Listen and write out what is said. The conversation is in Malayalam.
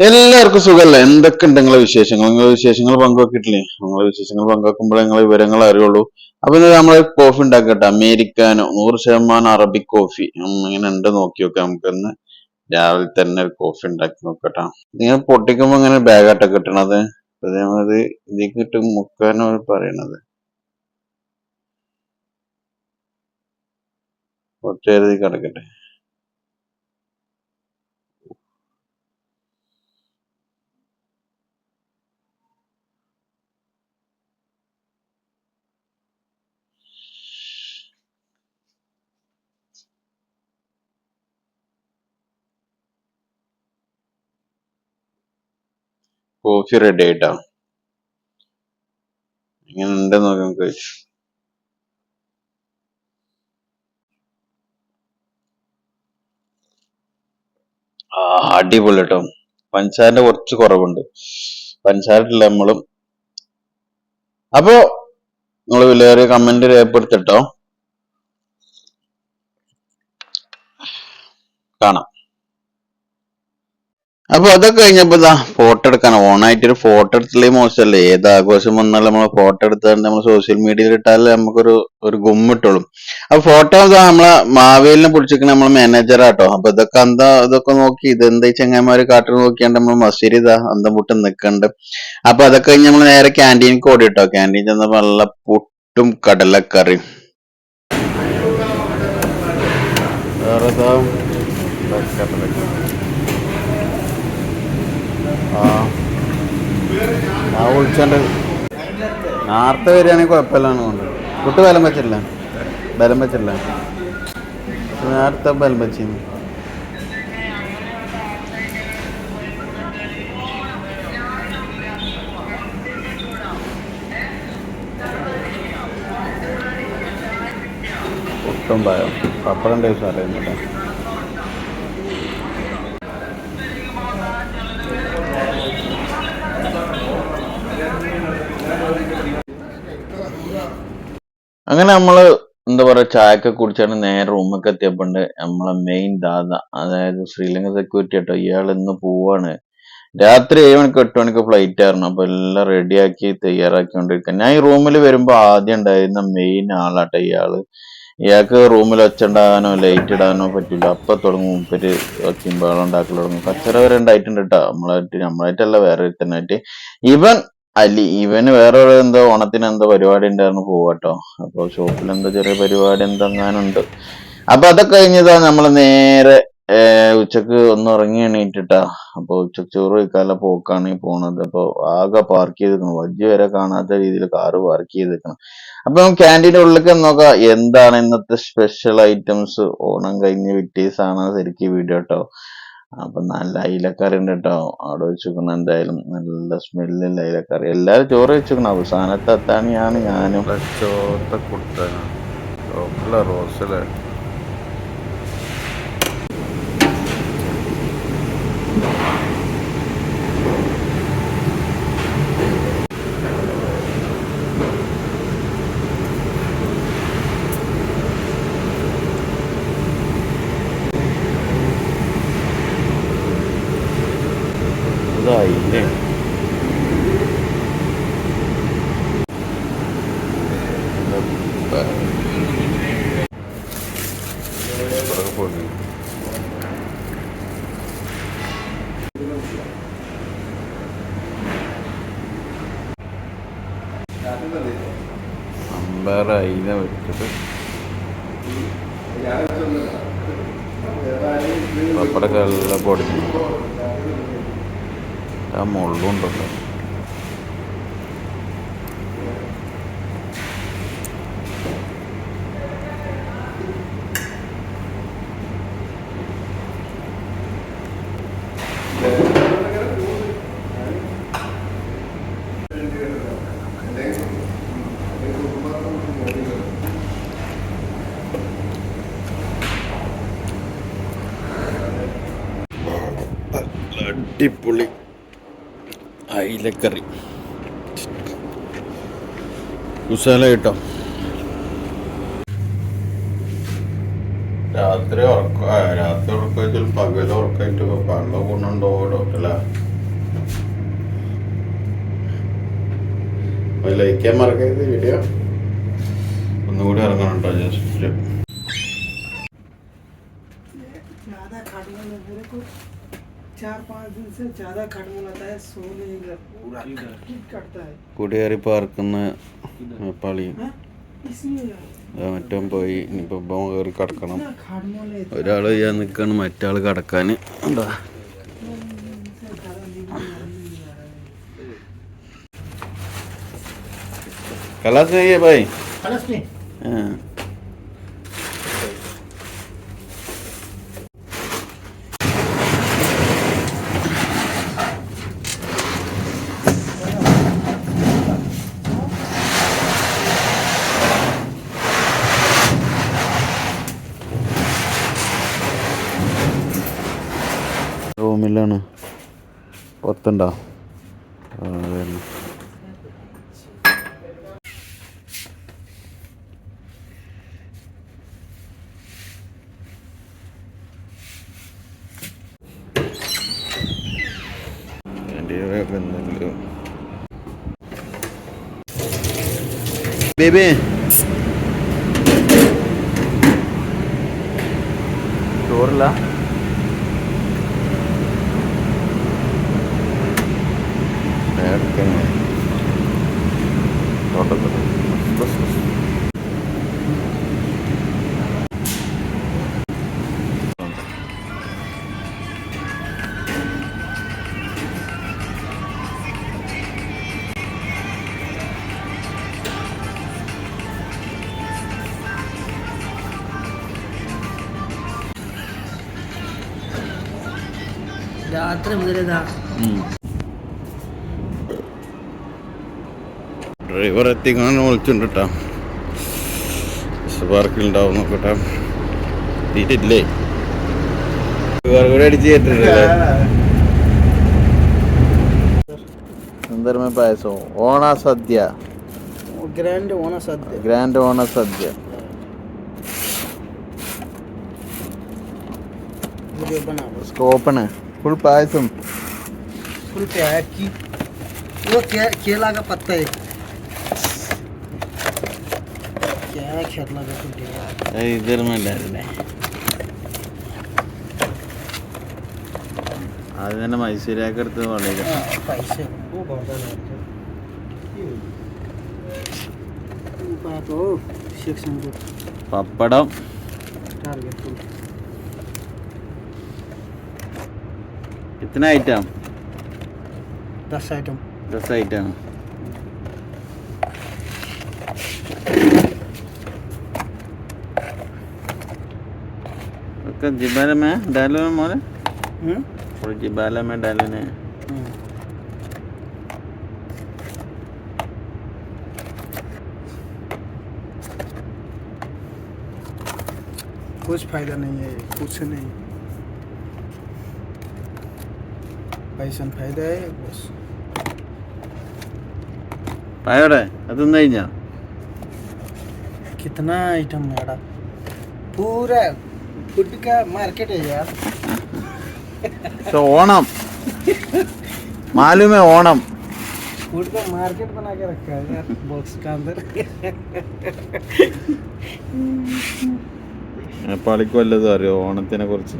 എല്ലാവർക്കും സുഖമല്ല എന്തൊക്കെ ഉണ്ട് നിങ്ങളെ വിശേഷങ്ങൾ? നിങ്ങളെ വിശേഷങ്ങൾ പങ്കുവെക്കിട്ടില്ലേ? നിങ്ങളെ വിശേഷങ്ങൾ പങ്കുവെക്കുമ്പോഴേ നിങ്ങളെ വിവരങ്ങൾ അറിയുള്ളൂ. അപ്പൊ ഇന്ന് നമ്മൾ കോഫി ഉണ്ടാക്കട്ടെ. അമേരിക്കാനോ നൂറ് ശതമാനം അറബിക് കോഫി ഇങ്ങനെ ഉണ്ട് നോക്കി നോക്കാം നമുക്കൊന്ന്. രാവിലെ തന്നെ ഒരു കോഫി ഉണ്ടാക്കി നോക്കട്ടെ. നിങ്ങൾ പൊട്ടിക്കുമ്പോ ഇങ്ങനെ ബാഗാട്ട കിട്ടണത്? അതേമാതിരി ഇതിൽ കിട്ടും മുക്കാനോ പറയണത്? കുറച്ചേരതി കിടക്കട്ടെ. കോഫി റെഡി ആയിട്ടാ. ഇങ്ങനെ നമുക്ക്? അടിപൊളി കേട്ടോ പഞ്ചസാരന്റെ കുറച്ച് കുറവുണ്ട്. പഞ്ചസാര ഇല്ല നമ്മളും. അപ്പോ നിങ്ങൾ വിലയേറിയ കമന്റ് രേഖപ്പെടുത്തിട്ടോ. കാണാം. അപ്പൊ അതൊക്കെ കഴിഞ്ഞപ്പോ ഇതാ ഫോട്ടോ എടുക്കാൻ ഓണായിട്ടൊരു ഫോട്ടോ എടുത്തില്ലേ മോശമല്ലേ? ഏത് ആഘോഷം വന്നാലും നമ്മൾ ഫോട്ടോ എടുത്താൽ നമ്മൾ സോഷ്യൽ മീഡിയയിൽ ഇട്ടാലേ നമുക്കൊരു ഒരു ഗുമ്മിട്ടുള്ളൂ അപ്പൊ ഫോട്ടോ നമ്മളെ മാവേലിനെ പിടിച്ചിരിക്കുന്ന നമ്മളെ മാനേജറാട്ടോ അപ്പൊ ഇതൊക്കെ എന്താ ഇതൊക്കെ നോക്കി ഇത് എന്താ ഈ ചെങ്ങന്മാര് കാട്ടിൽ നോക്കിയാണ്ട് നമ്മൾ മസീരി ഇതാ അന്തം പുട്ട് നിക്കണ്ട്. അപ്പൊ അതൊക്കെ കഴിഞ്ഞ് നമ്മൾ നേരെ ക്യാന്റീനിക്ക് ഓടി കേട്ടോ ക്യാന്റീൻ ചെന്നപ്പോ നല്ല പുട്ടും കടലക്കറി. വേറെ ആ. വിളിച്ചോണ്ട് നേരത്തെ വരികയാണെങ്കിൽ കുഴപ്പമില്ലാന്ന് കൊണ്ട് കുട്ടി ബലം വെച്ചില്ല ബലം വെച്ചില്ല നേരത്തെ ബലം വെച്ചിരുന്നു. ഒട്ടും ഭയം. പപ്പടം ടേസ്റ്റ് അറിയുന്നില്ല അങ്ങനെ നമ്മൾ എന്താ പറയുക ചായക്കെ കുടിച്ചാണ് നേരെ റൂമൊക്കെ എത്തിയപ്പോണ്ട് നമ്മളെ മെയിൻ ദാദ അതായത് ശ്രീലങ്ക സെക്യൂരിറ്റി കേട്ടോ ഇയാൾ ഇന്ന് പോവാണ്. രാത്രി ഏഴ് മണിക്ക് എട്ട് മണിക്ക് ഫ്ലൈറ്റ് ആയിരുന്നു. അപ്പൊ എല്ലാം റെഡിയാക്കി തയ്യാറാക്കി തയ്യാറാക്കിക്കൊണ്ടിരിക്കുക ഞാൻ ഈ റൂമിൽ വരുമ്പോൾ ആദ്യം ഉണ്ടായിരുന്ന മെയിൻ ആളാട്ടോ ഇയാൾ. ഇയാൾക്ക് റൂമിൽ ഒച്ചുണ്ടാകാനോ ലൈറ്റ് ഇടാനോ പറ്റില്ല. അപ്പൊ തുടങ്ങും. മുപ്പര് ബഹളം ഉണ്ടാക്കൽ തുടങ്ങും. കച്ചറ വരെ ഉണ്ടായിട്ടുണ്ട് കേട്ടോ നമ്മളായിട്ട് നമ്മളായിട്ടല്ല വേറെ ഒരുത്തനായിട്ട്. ഇവൻ അലി ഇവന് വേറെ എന്തോ ഓണത്തിന് എന്തോ പരിപാടി ഉണ്ടായിരുന്നു പോവാട്ടോ. അപ്പൊ ഷോപ്പിൽ എന്തോ ചെറിയ പരിപാടി എന്തെങ്ങാനുണ്ട്. അപ്പൊ അതൊക്കെ കഴിഞ്ഞതാ നമ്മൾ നേരെ ഉച്ചയ്ക്ക് ഒന്ന് ഉറങ്ങി എണീറ്റിട്ടാ. അപ്പൊ ഉച്ചയ്ക്ക് ചോറ് കഴിക്കാനുള്ള പോക്കാണ് ഈ പോണത്. അപ്പൊ ആകെ പാർക്ക് ചെയ്തിരിക്കണം. വജ്ജി വരെ കാണാത്ത രീതിയിൽ കാറ് പാർക്ക് ചെയ്തിരിക്കണം. അപ്പൊ നമുക്ക് ക്യാന്റീന്റെ ഉള്ളിലേക്ക് നോക്കാം. എന്താണ് ഇന്നത്തെ സ്പെഷ്യൽ ഐറ്റംസ് ഓണം കഴിഞ്ഞ് വിറ്റീസ് ആണ് ശരിക്കും വീഡിയോ കേട്ടോ അപ്പൊ നല്ല അയിലക്കറി ഉണ്ട് കേട്ടോ. അവിടെ വെച്ചിരിക്കണം എന്തായാലും നല്ല സ്മെല്ലുള്ള അയിലക്കറി. എല്ലാരും ചോറ് വെച്ചിരിക്കണം അവസാനത്തെ ഞാൻ ഞാനും. ചോത്ത ചോപ്പില റോസിൽ ഇതായില്ലേ പൊടി അമ്പയർ അയില വെച്ചിട്ട് പപ്പടൊക്കെ എല്ലാം പൊടിഞ്ഞു. ആ മുള്ളുണ്ടല്ലോ അടിപൊളി. അയിലക്കറി. കുശാല കേട്ടോ രാത്രി ഉറക്ക രാത്രി ഉറക്കം പകൽ ഉറക്കായിട്ട് പള്ള കൊണ്ടുണ്ടോ ഡോക്ടല ലൈക്കാൻ മറക്കരുത് വീഡിയോ ഒന്നുകൂടി ഇറങ്ങണം കേട്ടോ ജസ്റ്റ് चार पाँच दिन से ज़्यादा खाटना लगता है सोने का पूरा किट करता है കുടിയേറി പാർക്കുന്ന നേപ്പാളി हाँ? इसलिए മറ്റും പോയി ഇനിയിപ്പോൾ ഇപ്പം കയറി കിടക്കണം इतना खाटना में इतना ഒരാൾ ചെയ്യാൻ നിൽക്കാണ് മറ്റാൾ കിടക്കാൻ എന്താ से ज़्यादा नींद नहीं आ रहा है कलास नहीं है भाई खलास नहीं റൂമിലാണ്. പുറത്തുണ്ടോ? ബേബി. അതന്നെ. എന്തെങ്കിലും ബേബി രാത്രി മുതൽ ഡ്രൈവർ എത്തിക്കാണ് വിളിച്ചിട്ടുണ്ട് കേട്ടോ ബസ് പാർക്കിലുണ്ടാവും നോക്കട്ടെ എത്തിയിട്ടില്ലേ അടിച്ച് പായസം ഓണ സദ്യ ഗ്രാൻഡ് ഓണ സദ്യ ഗ്രാൻഡ് ഓണ സദ്യ സ്കോപ്പണ് ഫുൾ പായസം ഫുൾ കേക്ക് കേളാകെ പത്തായി ഇതൊരുമല്ലായിരുന്നേ അത് തന്നെ മൈസൂരൊക്കെ എടുത്ത് വളരെ पैसे वो बहुत बात हो सेक्शन को പപ്പടം टारगेट फुल ഇത്തന ഐറ്റം दस आइटम दस आइटम का जिबाला में डालो में मोरे। हम्म? और जिबाला में डालो ने कुछ फ़ायदा नहीं है कुछ नहीं। पैसा फ़ायदा है बस। पायो रे अतुल नहीं जा कितना आइटम मेरा पूरा फूड का मार्केट है यार സോ ഓണം മാലുമേ ഓണം फूड का मार्केट बना के रखा है यार बॉक्स का अंदर നേപ്പാളിക്ക് വല്ലതും അറിയോ ഓണത്തിനെ കുറിച്ച്